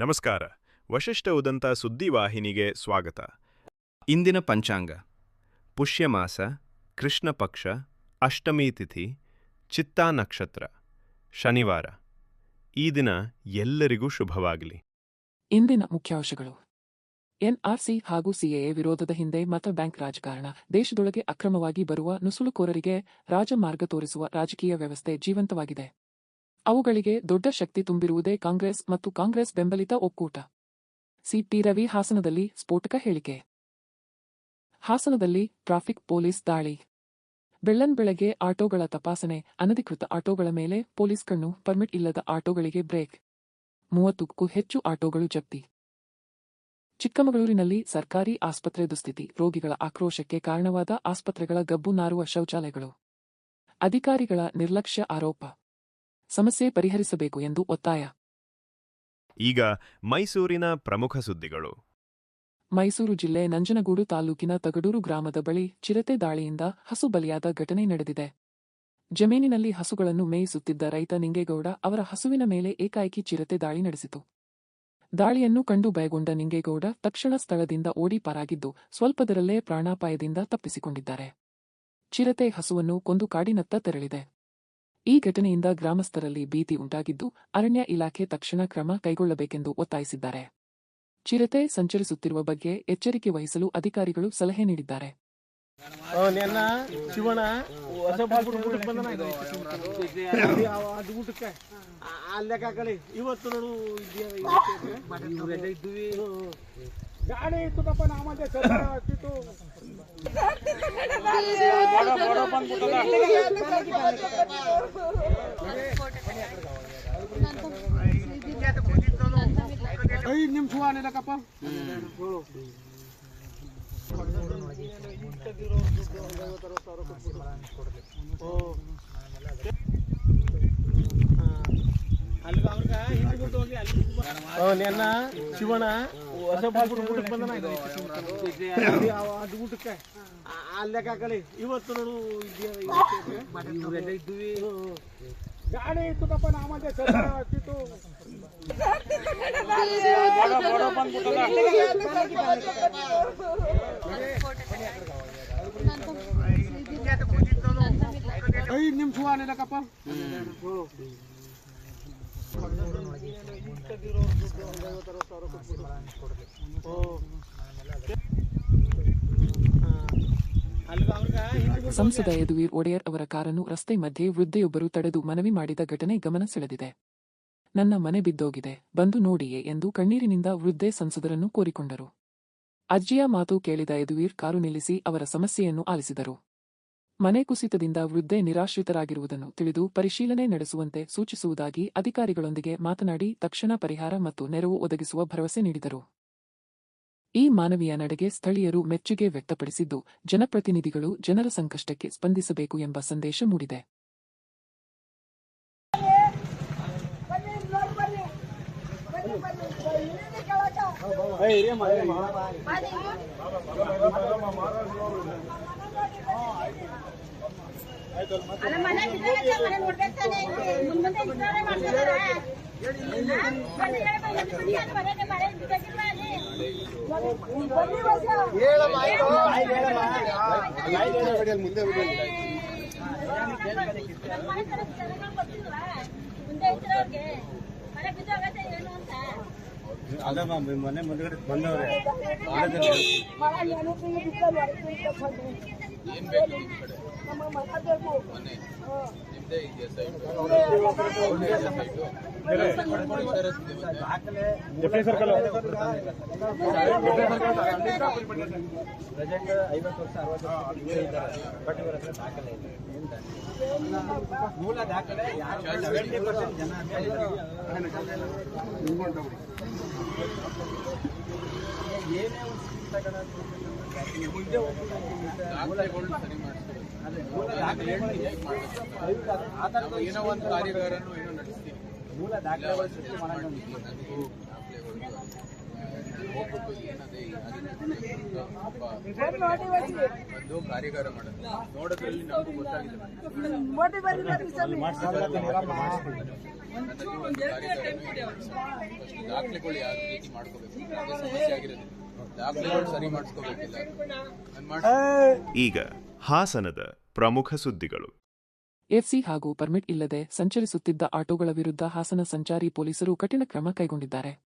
ನಮಸ್ಕಾರ. ವಶಿಷ್ಠ ಉದಂತ ಸುದ್ದಿವಾಹಿನಿಗೆ ಸ್ವಾಗತ. ಇಂದಿನ ಪಂಚಾಂಗ. ಪುಷ್ಯಮಾಸ ಕೃಷ್ಣ ಪಕ್ಷ ಅಷ್ಟಮಿ ತಿಥಿ ಚಿತ್ತಾ ನಕ್ಷತ್ರ ಶನಿವಾರ. ಈ ದಿನ ಎಲ್ಲರಿಗೂ ಶುಭವಾಗಲಿ. ಇಂದಿನ ಮುಖ್ಯಾಂಶಗಳು. ಎನ್ಆರ್ಸಿ ಹಾಗೂ ಸಿಎಎ ವಿರೋಧದ ಹಿಂದೆ ಮತ ಬ್ಯಾಂಕ್ ರಾಜಕಾರಣ ದೇಶದೊಳಗೆ ಅಕ್ರಮವಾಗಿ ಬರುವ ನುಸುಳುಕೋರರಿಗೆ ರಾಜಮಾರ್ಗ ತೋರಿಸುವ ರಾಜಕೀಯ ವ್ಯವಸ್ಥೆ ಜೀವಂತವಾಗಿದೆ. ಅವುಗಳಿಗೆ ದೊಡ್ಡ ಶಕ್ತಿ ತುಂಬಿರುವುದೇ ಕಾಂಗ್ರೆಸ್ ಮತ್ತು ಕಾಂಗ್ರೆಸ್ ಬೆಂಬಲಿತ ಒಕ್ಕೂಟ. ಸಿಟಿ ರವಿ ಹಾಸನದಲ್ಲಿ ಸ್ಫೋಟಕ ಹೇಳಿಕೆ. ಹಾಸನದಲ್ಲಿ ಟ್ರಾಫಿಕ್ ಪೊಲೀಸ್ ದಾಳಿ. ಬೆಳ್ಳನ್ ಬೆಳಗ್ಗೆ ಆಟೋಗಳ ತಪಾಸಣೆ, ಅನಧಿಕೃತ ಆಟೋಗಳ ಮೇಲೆ ಪೊಲೀಸ್ ಕಣ್ಣು, ಪರ್ಮಿಟ್ ಇಲ್ಲದ ಆಟೋಗಳಿಗೆ ಬ್ರೇಕ್. ಮೂವತ್ತಕ್ಕೂ ಹೆಚ್ಚು ಆಟೋಗಳು ಜಪ್ತಿ. ಚಿಕ್ಕಮಗಳೂರಿನಲ್ಲಿ ಸರ್ಕಾರಿ ಆಸ್ಪತ್ರೆ ದುಸ್ಥಿತಿ, ರೋಗಿಗಳ ಆಕ್ರೋಶಕ್ಕೆ ಕಾರಣವಾದ ಆಸ್ಪತ್ರೆಗಳ ಗಬ್ಬು ನಾರುವ ಶೌಚಾಲಯಗಳು. ಅಧಿಕಾರಿಗಳ ನಿರ್ಲಕ್ಷ್ಯ ಆರೋಪ. ಸಮಸ್ಯೆ ಪರಿಹರಿಸಬೇಕು ಎಂದು ಒತ್ತಾಯ. ಈಗ ಮೈಸೂರಿನ ಪ್ರಮುಖ ಸುದ್ದಿಗಳು. ಮೈಸೂರು ಜಿಲ್ಲೆ ನಂಜನಗೂಡು ತಾಲೂಕಿನ ತಗಡೂರು ಗ್ರಾಮದ ಬಳಿ ಚಿರತೆ ದಾಳಿಯಿಂದ ಹಸು ಬಲಿಯಾದ ಘಟನೆ ನಡೆದಿದೆ. ಜಮೀನಿನಲ್ಲಿ ಹಸುಗಳನ್ನು ಮೇಯಿಸುತ್ತಿದ್ದ ರೈತ ನಿಂಗೇಗೌಡ ಅವರ ಹಸುವಿನ ಮೇಲೆ ಏಕಾಏಕಿ ಚಿರತೆ ದಾಳಿ ನಡೆಸಿತು. ದಾಳಿಯನ್ನು ಕಂಡು ಭಯಗೊಂಡ ನಿಂಗೇಗೌಡ ತಕ್ಷಣ ಸ್ಥಳದಿಂದ ಓಡಿ ಪಾರಾಗಿದ್ದು ಸ್ವಲ್ಪದರಲ್ಲೇ ಪ್ರಾಣಾಪಾಯದಿಂದ ತಪ್ಪಿಸಿಕೊಂಡಿದ್ದಾರೆ. ಚಿರತೆ ಹಸುವನ್ನು ಕೊಂದು ಕಾಡಿನತ್ತ ತೆರಳಿದೆ. ಈ ಘಟನೆಯಿಂದ ಗ್ರಾಮಸ್ಥರಲ್ಲಿ ಭೀತಿ ಉಂಟಾಗಿದ್ದು ಅರಣ್ಯ ಇಲಾಖೆ ತಕ್ಷಣ ಕ್ರಮ ಕೈಗೊಳ್ಳಬೇಕೆಂದು ಒತ್ತಾಯಿಸಿದ್ದಾರೆ. ಚಿರತೆ ಸಂಚರಿಸುತ್ತಿರುವ ಬಗ್ಗೆ ಎಚ್ಚರಿಕೆ ವಹಿಸಲು ಅಧಿಕಾರಿಗಳು ಸಲಹೆ ನೀಡಿದ್ದಾರೆ. ಇವತ್ತು गाडी तुला पण आम्हाला నిమిషం అనేది కప్ప ఓ ನಿನ್ನ ಶಿವಣ್ಣ ಹೊಸ ಬಾಲ್ಬಿಟ್ಟು ಊಟಕ್ಕೆ ಬಂದನ ಅದು ಯಾವ- ಅದು ಊಟಕ್ಕೆ ಅಲ್ಲೇ ಕಾಕಳಿ ಇವತ್ತು ನೋಡು ಗಾಡಿ ಇತ್ತುಪ್ಪ ನಾಮಂದೆ ಹತ್ತಿತ್ತು ಐದು ನಿಮಿಷ ಏನಿಲ್ಲಕ್ಕಪ್ಪ ಸಂಸದ ಯದುವೀರ್ ಒಡೆಯರ್ ಅವರ ಕಾರನ್ನು ರಸ್ತೆ ಮಧ್ಯೆ ವೃದ್ಧೆಯೊಬ್ಬರು ತಡೆದು ಮನವಿ ಮಾಡಿದ ಘಟನೆ ಗಮನ ಸೆಳೆದಿದೆ. ನನ್ನ ಮನೆ ಬಿದ್ದೋಗಿದೆ, ಬಂದು ನೋಡಿಯೇ ಎಂದು ಕಣ್ಣೀರಿನಿಂದ ವೃದ್ಧೆ ಸಂಸದರನ್ನು ಕೋರಿಕೊಂಡರು. ಅಜ್ಜಿಯ ಮಾತು ಕೇಳಿದ ಯದುವೀರ್ ಕಾರು ನಿಲ್ಲಿಸಿ ಅವರ ಸಮಸ್ಯೆಯನ್ನು ಆಲಿಸಿದರು. ಮನೆ ಕುಸಿತದಿಂದ ವೃದ್ಧೆ ನಿರಾಶ್ರಿತರಾಗಿರುವುದನ್ನು ತಿಳಿದು ಪರಿಶೀಲನೆ ನಡೆಸುವಂತೆ ಸೂಚಿಸುವುದಾಗಿ ಅಧಿಕಾರಿಗಳೊಂದಿಗೆ ಮಾತನಾಡಿ ತಕ್ಷಣ ಪರಿಹಾರ ಮತ್ತು ನೆರವು ಒದಗಿಸುವ ಭರವಸೆ ನೀಡಿದರು. ಈ ಮಾನವೀಯ ನಡೆಗೆ ಸ್ಥಳೀಯರು ಮೆಚ್ಚುಗೆ ವ್ಯಕ್ತಪಡಿಸಿದ್ದು, ಜನಪ್ರತಿನಿಧಿಗಳು ಜನರ ಸಂಕಷ್ಟಕ್ಕೆ ಸ್ಪಂದಿಸಬೇಕು ಎಂಬ ಸಂದೇಶ ಮೂಡಿದೆ ಅಲ್ಲ ಮನೆ ಬಿದ್ದೋಗೈತೆ, ಮನೆ ನೋಡ್ಬೇಕು ತಾನೇ, ಮುಂದ್ ಅಲ್ಲಿ ಮನೆಗೆ ಮನೆ ವಾಸ. ನಮ್ಮ ಮನೆ ಕಡೆ ಜನಗಳು ಮಾತಾಡಬೇಕು ಮುಂದೆ ಇದ್ರವ್ರಿಗೆ ಮನೆ ಬಿದ್ದೋಗೈತೆ ಏನು ಅಂತ ಮನೆ ಮುಂದ್ಗಡೆ ಬಂದವ್ರೆ ಮಳೆ ಏನು ಬಿದ್ದೋಲ್ವಾ? ನಮ್ಮ ಮನೆ ಬೇಕು. ಪ್ರೆಸೆಂಟ್ ಐವತ್ತು ವರ್ಷ ಅರವತ್ತು ವರ್ಷ ಹಿಂದೆ ಇದ್ದಾರೆ ಬಟ್ ಇವರ ಹತ್ರ ದಾಖಲೆ ಇಲ್ಲ ಏನ್ ದಾಖಲೆ? ಮೂಲ ದಾಖಲೆ ಸೆವೆಂಟಿ ಪರ್ಸೆಂಟ್ ಜನ ಏನೇ ಒಂದು ಮುಂದೆ ಏನೋ ಒಂದು ಕಾರ್ಯಗಾರನು ಏನೋ ನಡೆಸ್ತೀವಿ ಮೂಲ ದಾಖಲೆಗಳು ಸೃಷ್ಟಿ ಮಾಡೋಣ ಹೋಗ್ಬಿಟ್ಟು ಏನದೇ ಈ ಅಧಿಕಾರಿಗಳು ಒಬ್ಬ ಒಂದು ಕಾರ್ಯಾಗಾರ ಮಾಡೋದು. ನೋಡೋದ್ರಲ್ಲಿ ನಮಗೂ ಗೊತ್ತಾಗಿದೆ ದಾಖಲೆಗಳು ಯಾವ ರೀತಿ ಮಾಡ್ಕೋಬೇಕು? ಅದೇ ಸಮಸ್ಯೆ ಆಗಿರೋದು. ದಾಖಲೆಗಳು ಸರಿ ಮಾಡಿಸ್ಕೋಬೇಕಿಲ್ಲ. ನಾನು ಮಾಡ್ಸ್ಕೊಬೇಕು. ಈಗ ಹಾಸನದ ಪ್ರಮುಖ ಸುದ್ದಿಗಳು. ಎಫ್ಸಿ ಹಾಗೂ ಪರ್ಮಿಟ್ ಇಲ್ಲದೆ ಸಂಚರಿಸುತ್ತಿದ್ದ ಆಟೋಗಳ ವಿರುದ್ಧ ಹಾಸನ ಸಂಚಾರಿ ಪೊಲೀಸರು ಕಠಿಣ ಕ್ರಮ ಕೈಗೊಂಡಿದ್ದಾರೆ.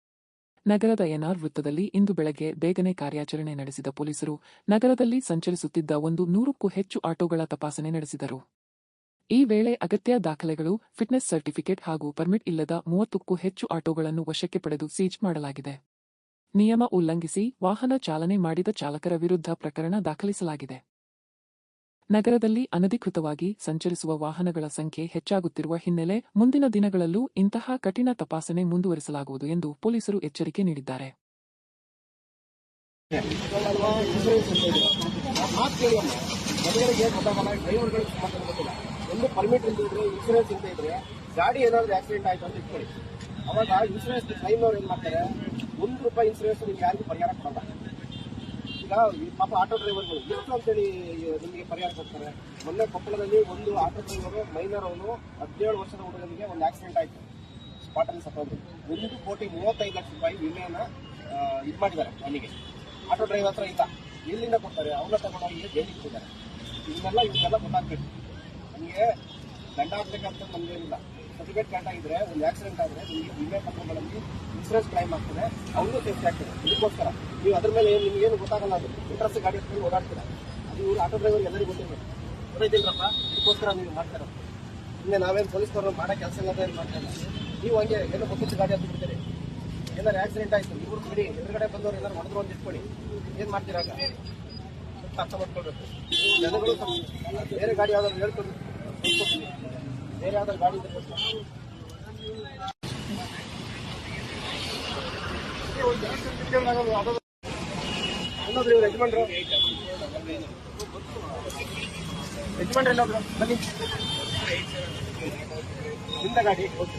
ನಗರದ ಎನ್ಆರ್ ವೃತ್ತದಲ್ಲಿ ಇಂದು ಬೆಳಗ್ಗೆ ಬೇಗನೆ ಕಾರ್ಯಾಚರಣೆ ನಡೆಸಿದ ಪೊಲೀಸರು ನಗರದಲ್ಲಿ ಸಂಚರಿಸುತ್ತಿದ್ದ ಒಂದು ನೂರಕ್ಕೂ ಹೆಚ್ಚು ಆಟೋಗಳ ತಪಾಸಣೆ ನಡೆಸಿದರು. ಈ ವೇಳೆ ಅಗತ್ಯ ದಾಖಲೆಗಳು, ಫಿಟ್ನೆಸ್ ಸರ್ಟಿಫಿಕೇಟ್ ಹಾಗೂ ಪರ್ಮಿಟ್ ಇಲ್ಲದ ಮೂವತ್ತಕ್ಕೂ ಹೆಚ್ಚು ಆಟೋಗಳನ್ನು ವಶಕ್ಕೆ ಪಡೆದು ಸೀಜ್ ಮಾಡಲಾಗಿದೆ. ನಿಯಮ ಉಲ್ಲಂಘಿಸಿ ವಾಹನ ಚಾಲನೆ ಮಾಡಿದ ಚಾಲಕರ ವಿರುದ್ಧ ಪ್ರಕರಣ ದಾಖಲಿಸಲಾಗಿದೆ. ನಗರದಲ್ಲಿ ಅನಧಿಕೃತವಾಗಿ ಸಂಚರಿಸುವ ವಾಹನಗಳ ಸಂಖ್ಯೆ ಹೆಚ್ಚಾಗುತ್ತಿರುವ ಹಿನ್ನೆಲೆ ಮುಂದಿನ ದಿನಗಳಲ್ಲೂ ಇಂತಹ ಕಠಿಣ ತಪಾಸಣೆ ಮುಂದುವರಿಸಲಾಗುವುದು ಎಂದು ಪೊಲೀಸರು ಎಚ್ಚರಿಕೆ ನೀಡಿದ್ದಾರೆ. ಒಂದು ಇನ್ಸೂರೆನ್ಸ್ ಇಲ್ಲದೆ ಗಾಡಿ ಏನಾದ್ರು ಆಕ್ಸಿಡೆಂಟ್ ಆಯ್ತು ಅಂತ ಇಟ್ಕೊಳ್ಳಿ ಅವಾಗ ಇನ್ಸೂರೆನ್ಸ್ ಕ್ಲೈಮ್ನವ್ರು ಏನ್ ಮಾಡ್ತಾರೆ? ಒಂದು ರೂಪಾಯಿ ಇನ್ಸೂರೆನ್ಸ್ ನಿಮ್ಗೆ ಯಾರಿಗೂ ಪರಿಹಾರ ಕೊಡಲ್ಲ. ಈಗ ಪಾಪ ಆಟೋ ಡ್ರೈವರ್ಗಳು ಎಷ್ಟು ಅಂತೇಳಿ ನಿಮಗೆ ಪರಿಹಾರ ಕೊಡ್ತಾರೆ? ಮೊನ್ನೆ ಕೊಪ್ಪಳದಲ್ಲಿ ಒಂದು ಆಟೋ ಡ್ರೈವರ್ ಮೈನರ್ ಅವನು ಹದಿನೇಳು ವರ್ಷದ ಹುಡುಗನಿಗೆ ಒಂದು ಆಕ್ಸಿಡೆಂಟ್ ಆಯಿತು. ಸ್ಪಾಟಲ್ಲಿ ಸತ್ತೋದು ಒಂದು ಕೋಟಿ ಮೂವತ್ತೈದು ಲಕ್ಷ ರೂಪಾಯಿ ವಿಮೆಯನ್ನು ಇದು ಮಾಡಿದ್ದಾರೆ ಅಲ್ಲಿಗೆ ಆಟೋ ಡ್ರೈವರ್ ಹತ್ರ ಇಲ್ಲ. ಎಲ್ಲಿಂದ ಕೊಡ್ತಾರೆ? ಅವನ್ನ ತಗೊಂಡೋಗಿ ಜೈಲಿಗೆ ಕೊಡ್ತಾರೆ ಇವನ್ನೆಲ್ಲ ಇವನ್ನೆಲ್ಲ ಗೊತ್ತಾಗ್ಬೇಕು. ನಮಗೆ ದಂಡ ಹಾಕ್ಬೇಕಂತ ನಮ್ಗೇನಿಲ್ಲ. ಸರ್ಟಿಫಿಕೇಟ್ ಕಾರ್ಡ್ ಆಗಿದ್ರೆ ಒಂದು ಆಕ್ಸಿಡೆಂಟ್ ಆದ್ರೆ ನಿಮಗೆ ವಿಮೆ ಪತ್ರಗಳಲ್ಲಿ ಇನ್ಸೂರೆನ್ಸ್ ಕ್ಲೈಮ್ ಆಗ್ತದೆ ಅವನು ಸೇಫ್ಟಿ ಆಗ್ತದೆ ಇದಕ್ಕೋಸ್ಕರ ನೀವು ಅದ್ರ ಮೇಲೆ ಏನು ನಿಮಗೇನು ಗೊತ್ತಾಗಲ್ಲ ಅದು ಇಂಟ್ರೆಸ್ಟ್ ಗಾಡಿ ಹತ್ಕೊಂಡು ಓಡಾಡ್ತೀರ ಅದು ಇವರು ಆಟೋ ಡ್ರೈವರ್ ಎಲ್ಲರಿಗೂ ಗೊತ್ತಿರಬೇಕು ಗೊತ್ತೈತಿಲ್ರಪ್ಪ ಇದಕ್ಕೋಸ್ಕರ ನೀವು ಮಾಡ್ತಾರೆ ಇನ್ನೇ ನಾವೇನು ಪೊಲೀಸ್ನವ್ರು ಮಾಡೋ ಕೆಲಸ ಇಲ್ಲದೆ ಏನು ಮಾಡ್ತಾ ನೀವು ಹಂಗೆ ಏನೋ ಗೊತ್ತಿತ್ತು ಗಾಡಿ ಅಂತ ಬಿಡ್ತೀರಿ ಏನಾರು ಆಕ್ಸಿಡೆಂಟ್ ಆಯಿತು ಇವ್ರು ಬಿಡಿ ಎದುರುಗಡೆ ಬಂದವ್ರು ಎಲ್ಲರೂ ಹೊಡೆದ್ರು ಅಂತ ಇಟ್ಕೊಳ್ಳಿ ಏನು ಮಾಡ್ತೀರಾ ಅರ್ಥ ಮಾಡ್ಕೊಳ್ಬೇಕು ಜನಗಳು ಬೇರೆ ಗಾಡಿ ಯಾವ್ದಾದ್ರು ಹೇಳ್ಕೊಂಡು. ಬೇರೆ ಯಾವ್ದಾದ್ರು ಗಾಡಿ ಇದ್ರೆ? ಇನ್ನೊಬ್ರು ಇವ್ರು ಯಜಮಾನ್ರು ಯಜಮಾನ್ರು ಎಲ್ಲೊಬ್ರು ಬನ್ನಿ ನಿಂತ ಗಾಡಿ ಓಕೆ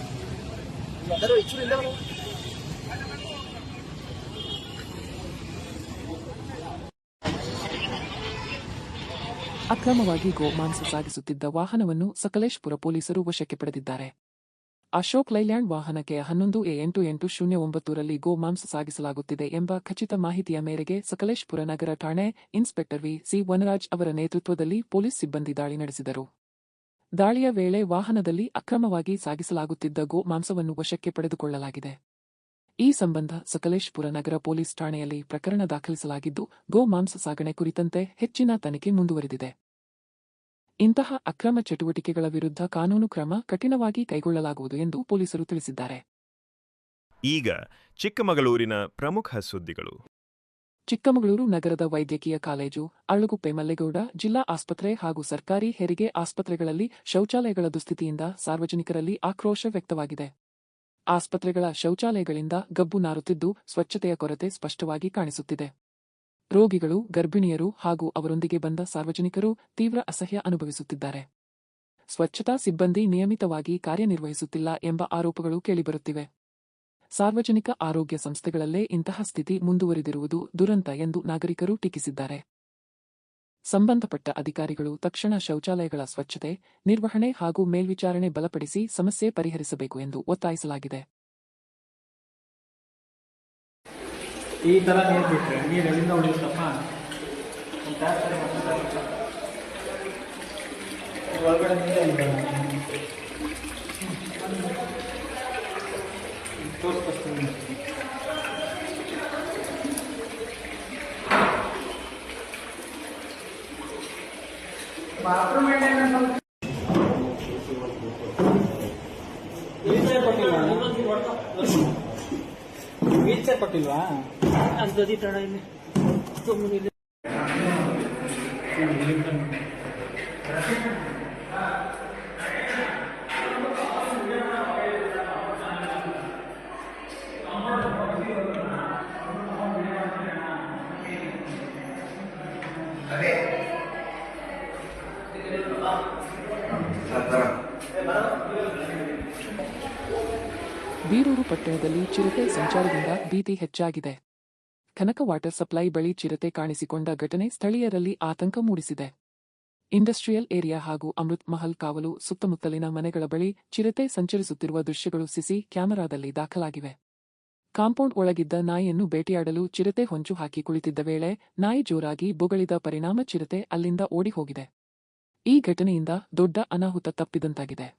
ಎಲ್ಲರೂ ಅಕ್ರಮವಾಗಿ ಗೋಮಾಂಸ ಸಾಗಿಸುತ್ತಿದ್ದ ವಾಹನವನ್ನು ಸಕಲೇಶ್ಪುರ ಪೊಲೀಸರು ವಶಕ್ಕೆ ಪಡೆದಿದ್ದಾರೆ. ಅಶೋಕ್ ಲೈಲ್ಯಾಂಡ್ ವಾಹನಕ್ಕೆ ಹನ್ನೊಂದು ಎ ಎಂಟು ಎಂಟು ಶೂನ್ಯ ಒಂಬತ್ತರಲ್ಲಿ ಗೋಮಾಂಸ ಸಾಗಿಸಲಾಗುತ್ತಿದೆ ಎಂಬ ಖಚಿತ ಮಾಹಿತಿಯ ಮೇರೆಗೆ ಸಕಲೇಶ್ಪುರ ನಗರ ಠಾಣೆ ಇನ್ಸ್ಪೆಕ್ಟರ್ ವಿ ಸಿ ವನರಾಜ್ ಅವರ ನೇತೃತ್ವದಲ್ಲಿ ಪೊಲೀಸ್ ಸಿಬ್ಬಂದಿ ದಾಳಿ ನಡೆಸಿದರು. ದಾಳಿಯ ವೇಳೆ ವಾಹನದಲ್ಲಿ ಅಕ್ರಮವಾಗಿ ಸಾಗಿಸಲಾಗುತ್ತಿದ್ದ ಗೋ ಮಾಂಸವನ್ನು ವಶಕ್ಕೆ ಪಡೆದುಕೊಳ್ಳಲಾಗಿದೆ. ಈ ಸಂಬಂಧ ಸಕಲೇಶ್ಪುರ ನಗರ ಪೊಲೀಸ್ ಠಾಣೆಯಲ್ಲಿ ಪ್ರಕರಣ ದಾಖಲಿಸಲಾಗಿದ್ದು, ಗೋ ಮಾಂಸ ಸಾಗಣೆ ಕುರಿತಂತೆ ಹೆಚ್ಚಿನ ತನಿಖೆ ಮುಂದುವರೆದಿದೆ. ಇಂತಹ ಅಕ್ರಮ ಚಟುವಟಿಕೆಗಳ ವಿರುದ್ಧ ಕಾನೂನು ಕ್ರಮ ಕಠಿಣವಾಗಿ ಕೈಗೊಳ್ಳಲಾಗುವುದು ಎಂದು ಪೊಲೀಸರು ತಿಳಿಸಿದ್ದಾರೆ. ಈಗ ಚಿಕ್ಕಮಗಳೂರಿನ ಪ್ರಮುಖ ಸುದ್ದಿಗಳು. ಚಿಕ್ಕಮಗಳೂರು ನಗರದ ವೈದ್ಯಕೀಯ ಕಾಲೇಜು ಅಳ್ಳುಗುಪ್ಪೆ ಮಲ್ಲೇಗೌಡ ಜಿಲ್ಲಾ ಆಸ್ಪತ್ರೆ ಹಾಗೂ ಸರ್ಕಾರಿ ಹೆರಿಗೆ ಆಸ್ಪತ್ರೆಗಳಲ್ಲಿ ಶೌಚಾಲಯಗಳ ದುಸ್ಥಿತಿಯಿಂದ ಸಾರ್ವಜನಿಕರಲ್ಲಿ ಆಕ್ರೋಶ ವ್ಯಕ್ತವಾಗಿದೆ. ಆಸ್ಪತ್ರೆಗಳ ಶೌಚಾಲಯಗಳಿಂದ ಗಬ್ಬು ನಾರುತ್ತಿದ್ದು ಸ್ವಚ್ಛತೆಯ ಕೊರತೆ ಸ್ಪಷ್ಟವಾಗಿ ಕಾಣಿಸುತ್ತಿದೆ. ರೋಗಿಗಳು, ಗರ್ಭಿಣಿಯರು ಹಾಗೂ ಅವರೊಂದಿಗೆ ಬಂದ ಸಾರ್ವಜನಿಕರು ತೀವ್ರ ಅಸಹ್ಯ ಅನುಭವಿಸುತ್ತಿದ್ದಾರೆ. ಸ್ವಚ್ಛತಾ ಸಿಬ್ಬಂದಿ ನಿಯಮಿತವಾಗಿ ಕಾರ್ಯನಿರ್ವಹಿಸುತ್ತಿಲ್ಲ ಎಂಬ ಆರೋಪಗಳು ಕೇಳಿಬರುತ್ತಿವೆ. ಸಾರ್ವಜನಿಕ ಆರೋಗ್ಯ ಸಂಸ್ಥೆಗಳಲ್ಲೇ ಇಂತಹ ಸ್ಥಿತಿ ಮುಂದುವರಿದಿರುವುದು ದುರಂತ ಎಂದು ನಾಗರಿಕರು ಟೀಕಿಸಿದ್ದಾರೆ. ಸಂಬಂಧಪಟ್ಟ ಅಧಿಕಾರಿಗಳು ತಕ್ಷಣ ಶೌಚಾಲಯಗಳ ಸ್ವಚ್ಛತೆ, ನಿರ್ವಹಣೆ ಹಾಗೂ ಮೇಲ್ವಿಚಾರಣೆ ಬಲಪಡಿಸಿ ಸಮಸ್ಯೆ ಪರಿಹರಿಸಬೇಕು ಎಂದು ಒತ್ತಾಯಿಸಲಾಗಿದೆ. ಈ ಥರ ನೋಡ್ಬಿಟ್ರೆ ನೀರು ಎಲ್ಲಿಂದ ಮಾಡ್ತಾರೆ ಒಳಗಡೆ ನೀರೇ ಇಲ್ಲ ತೋರಿಸ್ಕೊಡ್ತೀನಿ ಕೊಟ್ಟಿಲ್ವಾ? ಬೀರೂರು ಸಂಚಾರದಿಂದ ಭೀತಿ ಹೆಚ್ಚಾಗಿದೆ. ಕನಕ ವಾಟರ್ ಸಪ್ಲೈ ಬಳಿ ಚಿರತೆ ಕಾಣಿಸಿಕೊಂಡ ಘಟನೆ ಸ್ಥಳೀಯರಲ್ಲಿ ಆತಂಕ ಮೂಡಿಸಿದೆ. ಇಂಡಸ್ಟ್ರಿಯಲ್ ಏರಿಯಾ ಹಾಗೂ ಅಮೃತ್ ಮಹಲ್ ಕಾವಲು ಸುತ್ತಮುತ್ತಲಿನ ಮನೆಗಳ ಬಳಿ ಚಿರತೆ ಸಂಚರಿಸುತ್ತಿರುವ ದೃಶ್ಯಗಳು ಸಿಸಿ ಕ್ಯಾಮೆರಾದಲ್ಲಿ ದಾಖಲಾಗಿವೆ. ಕಾಂಪೌಂಡ್ ಒಳಗಿದ್ದ ನಾಯಿಯನ್ನು ಬೇಟೆಯಾಡಲು ಚಿರತೆ ಹೊಂಚು ಹಾಕಿ ಕುಳಿತಿದ್ದ ವೇಳೆ ನಾಯಿ ಜೋರಾಗಿ ಬೊಗಳಿದ ಪರಿಣಾಮ ಚಿರತೆ ಅಲ್ಲಿಂದ ಓಡಿಹೋಗಿದೆ. ಈ ಘಟನೆಯಿಂದ ದೊಡ್ಡ ಅನಾಹುತ ತಪ್ಪಿದಂತಾಗಿದೆ.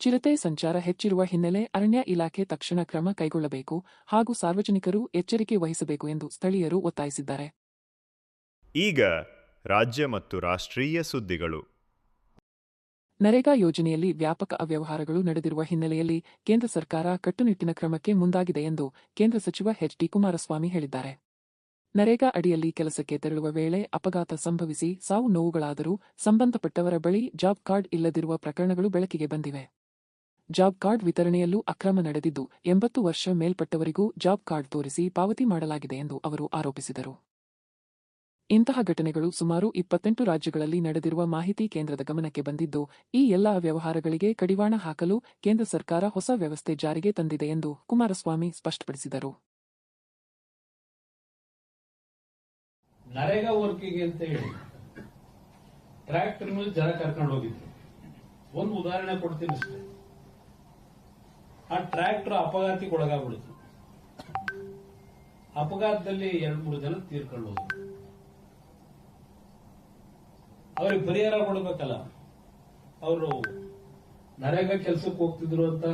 ಚಿರತೆ ಸಂಚಾರ ಹೆಚ್ಚಿರುವ ಹಿನ್ನೆಲೆ ಅರಣ್ಯ ಇಲಾಖೆ ತಕ್ಷಣ ಕ್ರಮ ಕೈಗೊಳ್ಳಬೇಕು ಹಾಗೂ ಸಾರ್ವಜನಿಕರು ಎಚ್ಚರಿಕೆ ವಹಿಸಬೇಕು ಎಂದು ಸ್ಥಳೀಯರು ಒತ್ತಾಯಿಸಿದ್ದಾರೆ. ಈಗ ರಾಜ್ಯ ಮತ್ತು ರಾಷ್ಟ್ರೀಯ ಸುದ್ದಿಗಳು. ನರೇಗಾ ಯೋಜನೆಯಲ್ಲಿ ವ್ಯಾಪಕ ಅವ್ಯವಹಾರಗಳು ನಡೆದಿರುವ ಹಿನ್ನೆಲೆಯಲ್ಲಿ ಕೇಂದ್ರ ಸರ್ಕಾರ ಕಟ್ಟುನಿಟ್ಟಿನ ಕ್ರಮಕ್ಕೆ ಮುಂದಾಗಿದೆ ಎಂದು ಕೇಂದ್ರ ಸಚಿವ ಎಚ್ ಡಿ ಕುಮಾರಸ್ವಾಮಿ ಹೇಳಿದ್ದಾರೆ. ನರೇಗಾ ಅಡಿಯಲ್ಲಿ ಕೆಲಸಕ್ಕೆ ತೆರಳುವ ವೇಳೆ ಅಪಘಾತ ಸಂಭವಿಸಿ ಸಾವು ನೋವುಗಳಾದರೂ ಸಂಬಂಧಪಟ್ಟವರ ಬಳಿ ಜಾಬ್ ಕಾರ್ಡ್ ಇಲ್ಲದಿರುವ ಪ್ರಕರಣಗಳು ಬೆಳಕಿಗೆ ಬಂದಿವೆ. ಜಾಬ್ ಕಾರ್ಡ್ ವಿತರಣೆಯಲ್ಲೂ ಅಕ್ರಮ ನಡೆದಿದ್ದು, ಎಂಬತ್ತು ವರ್ಷ ಮೇಲ್ಪಟ್ಟವರಿಗೂ ಜಾಬ್ ಕಾರ್ಡ್ ತೋರಿಸಿ ಪಾವತಿ ಮಾಡಲಾಗಿದೆ ಎಂದು ಅವರು ಆರೋಪಿಸಿದರು. ಇಂತಹ ಘಟನೆಗಳು ಸುಮಾರು ಇಪ್ಪತ್ತೆಂಟು ರಾಜ್ಯಗಳಲ್ಲಿ ನಡೆದಿರುವ ಮಾಹಿತಿ ಕೇಂದ್ರದ ಗಮನಕ್ಕೆ ಬಂದಿದ್ದು, ಈ ಎಲ್ಲ ವ್ಯವಹಾರಗಳಿಗೆ ಕಡಿವಾಣ ಹಾಕಲು ಕೇಂದ್ರ ಸರ್ಕಾರ ಹೊಸ ವ್ಯವಸ್ಥೆ ಜಾರಿಗೆ ತಂದಿದೆ ಎಂದು ಕುಮಾರಸ್ವಾಮಿ ಸ್ಪಷ್ಟಪಡಿಸಿದರು. ನರೇಗಾ ವರ್ಕಿಗೆ ಅಂತ ಹೇಳಿ ಟ್ರ್ಯಾಕ್ಟರ್ ಜನ ಕರ್ಕೊಂಡು ಹೋಗಿದ್ರು. ಒಂದು ಉದಾಹರಣೆ ಕೊಡ್ತೀನಿ ಅಷ್ಟೇ. ಆ ಟ್ರ್ಯಾಕ್ಟರ್ ಅಪಘಾತಕ್ಕೆ ಒಳಗಾಗ್ಬಿಡ್ತು ಅಪಘಾತದಲ್ಲಿ ಎರಡು ಮೂರು ಜನ ತೀರ್ಕೊಂಡು ಹೋದ್ರು ಅವ್ರಿಗೆ ಪರಿಹಾರ ಕೊಡ್ಬೇಕಲ್ಲ. ಅವರು ನರೇಗಾ ಕೆಲಸಕ್ಕೆ ಹೋಗ್ತಿದ್ರು ಅಂತ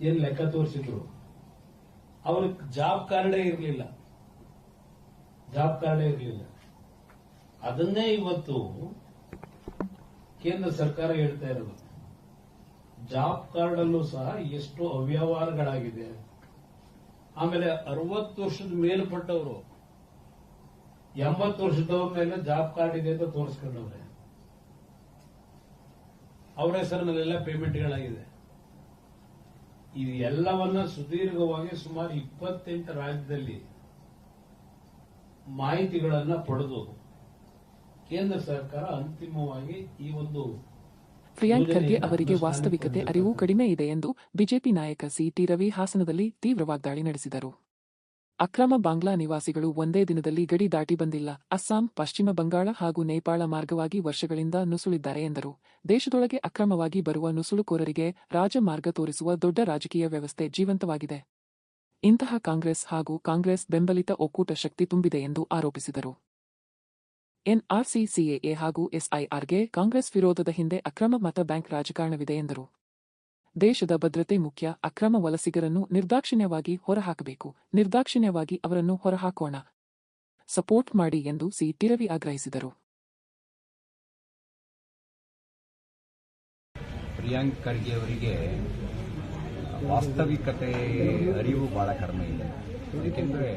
ಏನ್ ಲೆಕ್ಕ ತೋರಿಸಿದ್ರು. ಅವ್ರ ಜಾಬ್ ಕಾರ್ಡೇ ಇರಲಿಲ್ಲ. ಜಾಬ್ ಕಾರ್ಡೇ ಇರಲಿಲ್ಲ. ಅದನ್ನೇ ಇವತ್ತು ಕೇಂದ್ರ ಸರ್ಕಾರ ಹೇಳ್ತಾ ಇರೋದು. ಜಾಬ್ ಕಾರ್ಡ್ ಅಲ್ಲೂ ಸಹ ಎಷ್ಟು ಅವ್ಯವಹಾರಗಳಾಗಿದೆ. ಆಮೇಲೆ ಅರವತ್ತು ವರ್ಷದ ಮೇಲ್ಪಟ್ಟವರು, ಎಂಬತ್ತು ವರ್ಷದವ್ರ ಮೇಲೆ ಜಾಬ್ ಕಾರ್ಡ್ ಇದೆ ಅಂತ ತೋರಿಸ್ಕೊಂಡವ್ರೆ. ಅವರ ಹೆಸರಿನಲ್ಲೆಲ್ಲ ಪೇಮೆಂಟ್ಗಳಾಗಿದೆ. ಇದು ಎಲ್ಲವನ್ನ ಸುದೀರ್ಘವಾಗಿ ಸುಮಾರು ಇಪ್ಪತ್ತೆಂಟು ರಾಜ್ಯದಲ್ಲಿ ಮಾಹಿತಿಗಳನ್ನ ಪಡೆದು ಕೇಂದ್ರ ಸರ್ಕಾರ ಅಂತಿಮವಾಗಿ ಈ ಒಂದು ಪ್ರಿಯಾಂಕ್ ಖರ್ಗೆ ಅವರಿಗೆ ವಾಸ್ತವಿಕತೆ ಅರಿವು ಕಡಿಮೆ ಇದೆ ಎಂದು ಬಿಜೆಪಿ ನಾಯಕ ಸಿಟಿ ರವಿ ಹಾಸನದಲ್ಲಿ ತೀವ್ರ ವಾಗ್ದಾಳಿ ನಡೆಸಿದರು. ಅಕ್ರಮ ಬಾಂಗ್ಲಾ ನಿವಾಸಿಗಳು ಒಂದೇ ದಿನದಲ್ಲಿ ಗಡಿ ದಾಟಿ ಬಂದಿಲ್ಲ. ಅಸ್ಸಾಂ ಪಶ್ಚಿಮ ಬಂಗಾಳ ಹಾಗೂ ನೇಪಾಳ ಮಾರ್ಗವಾಗಿ ವರ್ಷಗಳಿಂದ ನುಸುಳಿದ್ದಾರೆ ಎಂದರು. ದೇಶದೊಳಗೆ ಅಕ್ರಮವಾಗಿ ಬರುವ ನುಸುಳುಕೋರರಿಗೆ ರಾಜಮಾರ್ಗ ತೋರಿಸುವ ದೊಡ್ಡ ರಾಜಕೀಯ ವ್ಯವಸ್ಥೆ ಜೀವಂತವಾಗಿದೆ. ಇಂತಹ ಕಾಂಗ್ರೆಸ್ ಹಾಗೂ ಕಾಂಗ್ರೆಸ್ ಬೆಂಬಲಿತ ಒಕ್ಕೂಟ ಶಕ್ತಿ ತುಂಬಿದೆ ಎಂದು ಆರೋಪಿಸಿದರು. ಎನ್ಆರ್ಸಿ ಸಿಎಎ ಹಾಗೂ ಎಸ್ಐಆರ್ಗೆ ಕಾಂಗ್ರೆಸ್ ವಿರೋಧದ ಹಿಂದೆ ಅಕ್ರಮ ಮತ ಬ್ಯಾಂಕ್ ರಾಜಕಾರಣವಿದೆ ಎಂದರು. ದೇಶದ ಭದ್ರತೆ ಮುಖ್ಯ, ಅಕ್ರಮ ವಲಸಿಗರನ್ನು ನಿರ್ದಾಕ್ಷಿಣ್ಯವಾಗಿ ಹೊರಹಾಕಬೇಕು, ನಿರ್ದಾಕ್ಷಿಣ್ಯವಾಗಿ ಅವರನ್ನು ಹೊರಹಾಕೋಣ. ಸಪೋರ್ಟ್ ಮಾಡಿ ಎಂದು ಸಿ ಟಿರವಿ ಆಗ್ರಹಿಸಿದರು. ಪ್ರಿಯಾಂಕ್ ಖರ್ಗೆ ಅವರಿಗೆ ವಾಸ್ತವಿಕತೆ ಅರಿವು ಬಹಳ ಕಡಿಮೆ ಇದೆ. ಏಕೆಂದರೆ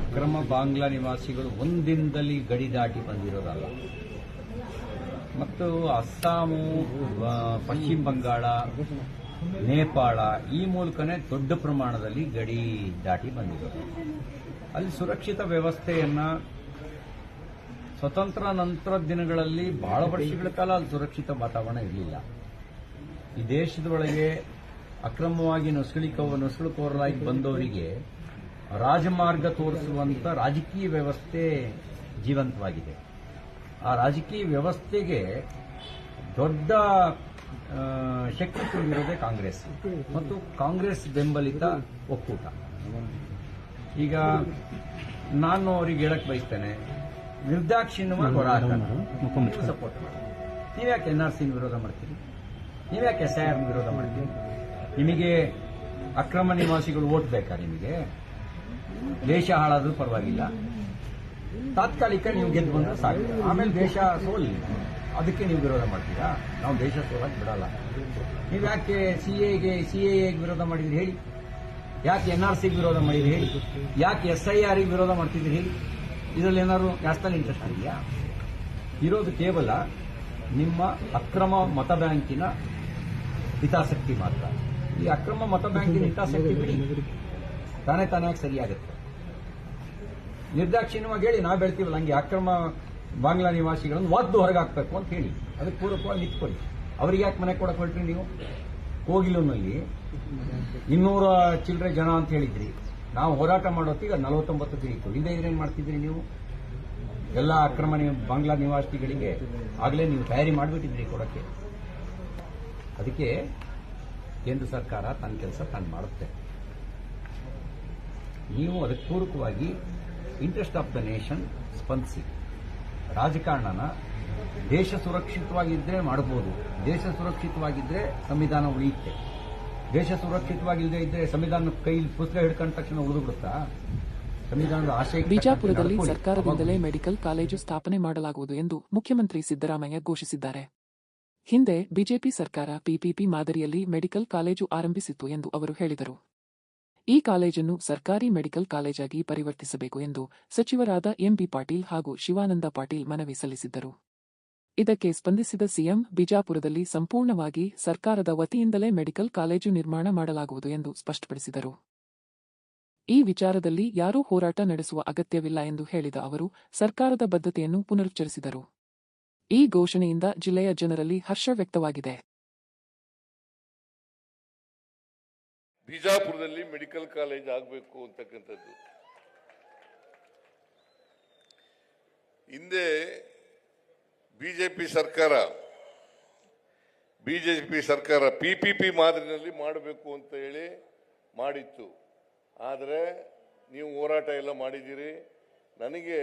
ಅಕ್ರಮ ಬಾಂಗ್ಲಾ ನಿವಾಸಿಗಳು ಒಂದಿನದಲ್ಲಿ ಗಡಿ ದಾಟಿ ಬಂದಿರೋದಲ್ಲ. ಮತ್ತು ಅಸ್ಸಾಮು ಪಶ್ಚಿಮ ಬಂಗಾಳ, ನೇಪಾಳ ಈ ಮೂಲಕನೇ ದೊಡ್ಡ ಪ್ರಮಾಣದಲ್ಲಿ ಗಡಿ ದಾಟಿ ಬಂದಿರೋದು. ಅಲ್ಲಿ ಸುರಕ್ಷಿತ ವ್ಯವಸ್ಥೆಯನ್ನ ಸ್ವತಂತ್ರ ನಂತರ ದಿನಗಳಲ್ಲಿ ಬಹಳ ವರ್ಷಗಳ ಕಾಲ ಅಲ್ಲಿ ಸುರಕ್ಷಿತ ವಾತಾವರಣ ಇರಲಿಲ್ಲ. ಈ ದೇಶದ ಒಳಗೆ ಅಕ್ರಮವಾಗಿ ನುಸುಳಿಕವ ನುಸುಳುಕೋರರಾಗಿ ಬಂದವರಿಗೆ ರಾಜಮಾರ್ಗ ತೋರಿಸುವಂತ ರಾಜಕೀಯ ವ್ಯವಸ್ಥೆ ಜೀವಂತವಾಗಿದೆ. ಆ ರಾಜಕೀಯ ವ್ಯವಸ್ಥೆಗೆ ದೊಡ್ಡ ಶಕ್ತಿ ತುಂಬಿರೋದೇ ಕಾಂಗ್ರೆಸ್ ಮತ್ತು ಕಾಂಗ್ರೆಸ್ ಬೆಂಬಲಿತ ಒಕ್ಕೂಟ. ಈಗ ನಾನು ಅವರಿಗೆ ಹೇಳಕ್ ಬಯಸ್ತೇನೆ ನಿರ್ದಾಕ್ಷಿಣ್ಯವಾಗಿ ಹೊರ ಸಪೋರ್ಟ್ ಮಾಡಿ. ನೀವ್ಯಾಕೆ ಎನ್ ಆರ್ ವಿರೋಧ ಮಾಡ್ತೀರಿ? ನೀವ್ಯಾಕೆ ಎಸ್ ಐ ಆರ್ ವಿರೋಧ ಮಾಡ್ತೀರಿ? ನಿಮಗೆ ಅಕ್ರಮ ನಿವಾಸಿಗಳು ಓಟ್ ನಿಮಗೆ? ದೇಶ ಹಾಳಾದ್ರೂ ಪರವಾಗಿಲ್ಲ. ತಾತ್ಕಾಲಿಕ ನೀವು ಗೆದ್ದು ಬಂದ್ರೆ ಸಾಕು. ಆಮೇಲೆ ದೇಶ ಸೋಲಿ. ಅದಕ್ಕೆ ನೀವು ವಿರೋಧ ಮಾಡ್ತೀರಾ? ನಾವು ದೇಶ ಸೋಲಕ್ಕೆ ಬಿಡಲ್ಲ. ನೀವು ಯಾಕೆ ಸಿ ಎಗೆ ಸಿ ಎಗೆ ವಿರೋಧ ಮಾಡಿದ್ರಿ ಹೇಳಿ. ಯಾಕೆ ಎನ್ ಆರ್ ಸಿಗೆ ವಿರೋಧ ಮಾಡಿದ್ರಿ ಹೇಳಿ. ಯಾಕೆ ಎಸ್ ಐ ಆರ್ಗೆ ವಿರೋಧ ಮಾಡ್ತಿದ್ರಿ ಹೇಳಿ. ಇದರಲ್ಲಿ ಏನಾದ್ರು ಜಾಸ್ತಿ ಇಂಟ್ರೆಸ್ಟ್ ಇದೆಯಾ? ಇರೋದು ಕೇವಲ ನಿಮ್ಮ ಅಕ್ರಮ ಮತ ಬ್ಯಾಂಕಿನ ಹಿತಾಸಕ್ತಿ ಮಾತ್ರ. ಈ ಅಕ್ರಮ ಮತ ಬ್ಯಾಂಕಿನ ಹಿತಾಸಕ್ತಿ ಬಿಡಿ. ತಾನೇ ತಾನಾಗಿ ಸರಿಯಾಗುತ್ತೆ ನಿರ್ದಾಕ್ಷಿಣ್ಯವಾಗಿ ಹೇಳಿ ನಾವು ಬೆಳ್ತೀವಲ್ಲ ಹಂಗೆ ಅಕ್ರಮ ಬಾಂಗ್ಲಾ ನಿವಾಸಿಗಳನ್ನು ಒದ್ದು ಹೊರಗೆ ಹಾಕ್ಬೇಕು ಅಂತ ಹೇಳಿ. ಅದಕ್ಕೆ ಪೂರಕವಾಗಿ ನಿಂತ್ಕೊಳ್ಳಿ. ಅವ್ರಿಗೆ ಯಾಕೆ ಮನೆ ಕೊಡಕ್ಕೆ ಹೊರಟ್ರಿ ನೀವು? ಕೋಗಿಲುನಲ್ಲಿ ಇನ್ನೂರ ಚಿಲ್ಲರೆ ಜನ ಅಂತ ಹೇಳಿದ್ರಿ. ನಾವು ಹೋರಾಟ ಮಾಡೋತ್ತೀಗ ನಲವತ್ತೊಂಬತ್ತು ತಿಳಿತು ಹಿಂದೆ ಏನೇನು ಮಾಡ್ತಿದ್ರಿ ನೀವು? ಎಲ್ಲ ಅಕ್ರಮ ಬಾಂಗ್ಲಾ ನಿವಾಸಿಗಳಿಗೆ ಆಗಲೇ ನೀವು ತಯಾರಿ ಮಾಡಿಬಿಟ್ಟಿದ್ರಿ ಕೊಡಕ್ಕೆ. ಅದಕ್ಕೆ ಕೇಂದ್ರ ಸರ್ಕಾರ ತನ್ನ ಕೆಲಸ ತಾನು ಮಾಡುತ್ತೆ. ನೀವು ಅದಕ್ಕೆ ಪೂರಕವಾಗಿ ಇಂಟ್ರೆಸ್ಟ್ ಆಫ್ ದ ನೇಷನ್ ಸ್ಪಂದಿಸಿ. ರಾಜಕಾರಣನ ದೇಶ ಸುರಕ್ಷಿತವಾಗಿದ್ದರೆ ಮಾಡಬಹುದು ದೇಶ ಸುರಕ್ಷಿತವಾಗಿದ್ದರೆ ಸಂವಿಧಾನ ಉಳಿಯುತ್ತೆ. ದೇಶ ಸುರಕ್ಷಿತವಾಗಿಲ್ಲದೆ ಇದ್ದರೆ ಸಂವಿಧಾನ ಕೈಲಿ ಪುಸ್ತಕ ಹಿಡ್ಕೊಂಡ ತಕ್ಷಣ ಉಳಿದು ಬಿಡುತ್ತಾ? ಸಂವಿಧಾನದ ಆಶಯ ಬಿಜಾಪುರದಲ್ಲಿ ಸರ್ಕಾರದಿಂದಲೇ ಮೆಡಿಕಲ್ ಕಾಲೇಜು ಸ್ಥಾಪನೆ ಮಾಡಲಾಗುವುದು ಎಂದು ಮುಖ್ಯಮಂತ್ರಿ ಸಿದ್ದರಾಮಯ್ಯ ಘೋಷಿಸಿದ್ದಾರೆ. ಹಿಂದೆ ಬಿಜೆಪಿ ಸರ್ಕಾರ ಪಿಪಿಪಿ ಮಾದರಿಯಲ್ಲಿ ಮೆಡಿಕಲ್ ಕಾಲೇಜು ಆರಂಭಿಸಿತ್ತು ಎಂದು ಅವರು ಹೇಳಿದರು. ಈ ಕಾಲೇಜನ್ನು ಸರ್ಕಾರಿ ಮೆಡಿಕಲ್ ಕಾಲೇಜಾಗಿ ಪರಿವರ್ತಿಸಬೇಕು ಎಂದು ಸಚಿವರಾದ ಎಂಬಿ ಪಾಟೀಲ್ ಹಾಗೂ ಶಿವಾನಂದ ಪಾಟೀಲ್ ಮನವಿ ಸಲ್ಲಿಸಿದ್ದರು. ಇದಕ್ಕೆ ಸ್ಪಂದಿಸಿದ ಸಿಎಂ, ಬಿಜಾಪುರದಲ್ಲಿ ಸಂಪೂರ್ಣವಾಗಿ ಸರ್ಕಾರದ ವತಿಯಿಂದಲೇ ಮೆಡಿಕಲ್ ಕಾಲೇಜು ನಿರ್ಮಾಣ ಮಾಡಲಾಗುವುದು ಎಂದು ಸ್ಪಷ್ಟಪಡಿಸಿದರು. ಈ ವಿಚಾರದಲ್ಲಿ ಯಾರೂ ಹೋರಾಟ ನಡೆಸುವ ಅಗತ್ಯವಿಲ್ಲ ಎಂದು ಹೇಳಿದ ಅವರು, ಸರ್ಕಾರದ ಬದ್ಧತೆಯನ್ನು ಪುನರುಚ್ಚರಿಸಿದರು. ಈ ಘೋಷಣೆಯಿಂದ ಜಿಲ್ಲೆಯ ಜನರಲ್ಲಿ ಹರ್ಷ ವ್ಯಕ್ತವಾಗಿದೆ. ಬಿಜಾಪುರದಲ್ಲಿ ಮೆಡಿಕಲ್ ಕಾಲೇಜ್ ಆಗಬೇಕು ಅಂತಕ್ಕಂಥದ್ದು. ಹಿಂದೆ ಬಿಜೆಪಿ ಸರ್ಕಾರ ಬಿಜೆಪಿ ಸರ್ಕಾರ ಪಿ ಪಿ ಪಿ ಮಾದರಿನಲ್ಲಿ ಮಾಡಬೇಕು ಅಂತ ಹೇಳಿ ಮಾಡಿತ್ತು. ಆದರೆ ನೀವು ಹೋರಾಟ ಎಲ್ಲ ಮಾಡಿದ್ದೀರಿ. ನನಗೆ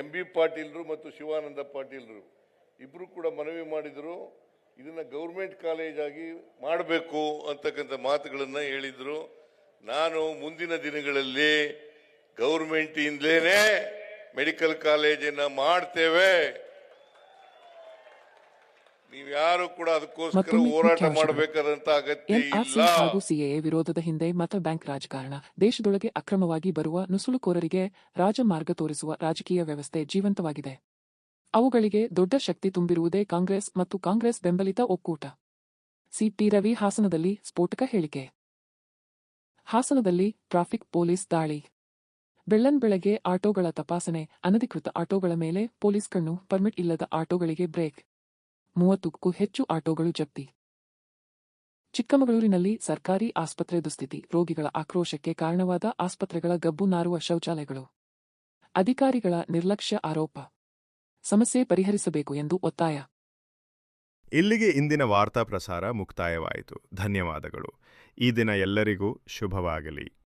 ಎಂ ಬಿ ಪಾಟೀಲ್ರು ಮತ್ತು ಶಿವಾನಂದ ಪಾಟೀಲ್ರು ಇಬ್ಬರು ಕೂಡ ಮನವಿ ಮಾಡಿದರು ಇದನ್ನ ಗೌರ್ಮೆಂಟ್ ಕಾಲೇಜಾಗಿ ಮಾಡಬೇಕು ಅಂತಕ್ಕಂಥ ಮಾತುಗಳನ್ನು ಹೇಳಿದರು. ನಾನು ಮುಂದಿನ ದಿನಗಳಲ್ಲಿ ಗೌರ್ಮೆಂಟಿಂದಲೇ ಮೆಡಿಕಲ್ ಕಾಲೇಜನ್ನು ಮಾಡ್ತೇವೆ. ನೀವ್ಯಾರು ಕೂಡ ಅದಕ್ಕೋಸ್ಕರ ಹೋರಾಟ. ಮಾಡಬೇಕಾದಂತ ಅಗತ್ಯ ಇಲ್ಲ. ಹಾಗೂ ಸಿಎಎ ವಿರೋಧದ ಹಿಂದೆ ಮತ ಬ್ಯಾಂಕ್ ರಾಜಕಾರಣ. ದೇಶದೊಳಗೆ ಅಕ್ರಮವಾಗಿ ಬರುವ ನುಸುಳುಕೋರರಿಗೆ ರಾಜಮಾರ್ಗ ತೋರಿಸುವ ರಾಜಕೀಯ ವ್ಯವಸ್ಥೆ ಜೀವಂತವಾಗಿದೆ. ಅವುಗಳಿಗೆ ದೊಡ್ಡ ಶಕ್ತಿ ತುಂಬಿರುವುದೇ ಕಾಂಗ್ರೆಸ್ ಮತ್ತು ಕಾಂಗ್ರೆಸ್ ಬೆಂಬಲಿತ ಒಕ್ಕೂಟ. ಸಿಟಿ ರವಿ ಹಾಸನದಲ್ಲಿ ಸ್ಫೋಟಕ ಹೇಳಿಕೆ. ಹಾಸನದಲ್ಲಿ ಟ್ರಾಫಿಕ್ ಪೊಲೀಸ್ ದಾಳಿ. ಬೆಳ್ಳನ್ ಬೆಳಗ್ಗೆ ಆಟೋಗಳ ತಪಾಸಣೆ, ಅನಧಿಕೃತ ಆಟೋಗಳ ಮೇಲೆ ಪೊಲೀಸ್ ಕಣ್ಣು, ಪರ್ಮಿಟ್ ಇಲ್ಲದ ಆಟೋಗಳಿಗೆ ಬ್ರೇಕ್. ಮೂವತ್ತಕ್ಕೂ ಹೆಚ್ಚು ಆಟೋಗಳು ಜಪ್ತಿ. ಚಿಕ್ಕಮಗಳೂರಿನಲ್ಲಿ ಸರ್ಕಾರಿ ಆಸ್ಪತ್ರೆ ದುಸ್ಥಿತಿ, ರೋಗಿಗಳ ಆಕ್ರೋಶಕ್ಕೆ ಕಾರಣವಾದ ಆಸ್ಪತ್ರೆಗಳ ಗಬ್ಬು ನಾರುವ ಶೌಚಾಲಯಗಳು. ಅಧಿಕಾರಿಗಳ ನಿರ್ಲಕ್ಷ್ಯ ಆರೋಪ. ಸಮಸ್ಯೆ ಪರಿಹರಿಸಬೇಕು ಎಂದು ಒತ್ತಾಯ. ಇಲ್ಲಿಗೆ ಇಂದಿನ ವಾರ್ತಾ ಪ್ರಸಾರ ಮುಕ್ತಾಯವಾಯಿತು. ಧನ್ಯವಾದಗಳು. ಈ ದಿನ ಎಲ್ಲರಿಗೂ ಶುಭವಾಗಲಿ.